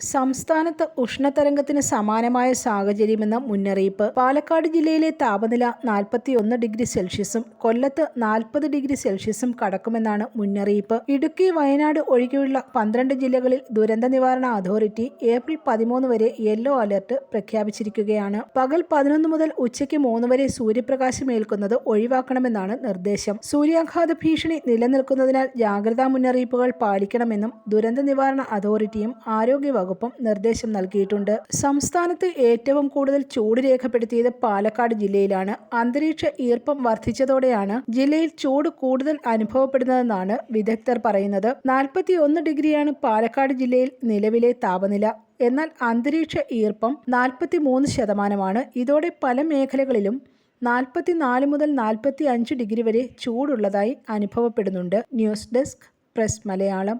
സംസ്ഥാനത്ത് ഉഷ്ണതരംഗത്തിന് സമാനമായ സാഹചര്യമെന്ന മുന്നറിയിപ്പ് പാലക്കാട് ജില്ലയിലെ താപനില നാൽപ്പത്തിയൊന്ന് ഡിഗ്രി സെൽഷ്യസും കൊല്ലത്ത് നാൽപ്പത് ഡിഗ്രി സെൽഷ്യസും കടക്കുമെന്നാണ് മുന്നറിയിപ്പ്. ഇടുക്കി വയനാട് ഒഴികെയുള്ള പന്ത്രണ്ട് ജില്ലകളിൽ ദുരന്ത നിവാരണ അതോറിറ്റി ഏപ്രിൽ പതിമൂന്ന് വരെ യെല്ലോ അലർട്ട് പ്രഖ്യാപിച്ചിരിക്കുകയാണ്. പകൽ പതിനൊന്ന് മുതൽ ഉച്ചയ്ക്ക് മൂന്ന് വരെ സൂര്യപ്രകാശം ഏൽക്കുന്നത് ഒഴിവാക്കണമെന്നാണ് നിർദ്ദേശം. സൂര്യാഘാത ഭീഷണി നിലനിൽക്കുന്നതിനാൽ ജാഗ്രതാ മുന്നറിയിപ്പുകൾ പാലിക്കണമെന്നും ദുരന്ത നിവാരണ അതോറിറ്റിയും ആരോഗ്യ വകുപ്പും നിർദ്ദേശം നൽകിയിട്ടുണ്ട്. സംസ്ഥാനത്ത് ഏറ്റവും കൂടുതൽ ചൂട് രേഖപ്പെടുത്തിയത് പാലക്കാട് ജില്ലയിലാണ്. അന്തരീക്ഷ ഈർപ്പം വർദ്ധിച്ചതോടെയാണ് ജില്ലയിൽ ചൂട് കൂടുതൽ അനുഭവപ്പെടുന്നതെന്നാണ് വിദഗ്ധർ പറയുന്നത്. നാൽപ്പത്തി ഒന്ന് ഡിഗ്രിയാണ് പാലക്കാട് ജില്ലയിൽ നിലവിലെ താപനില. എന്നാൽ അന്തരീക്ഷ ഈർപ്പം നാൽപ്പത്തി മൂന്ന് ശതമാനമാണ്. ഇതോടെ പല മേഖലകളിലും നാൽപ്പത്തി നാല് മുതൽ നാൽപ്പത്തി അഞ്ച് ഡിഗ്രി വരെ ചൂടുള്ളതായി അനുഭവപ്പെടുന്നുണ്ട്. News desk press Malayalam.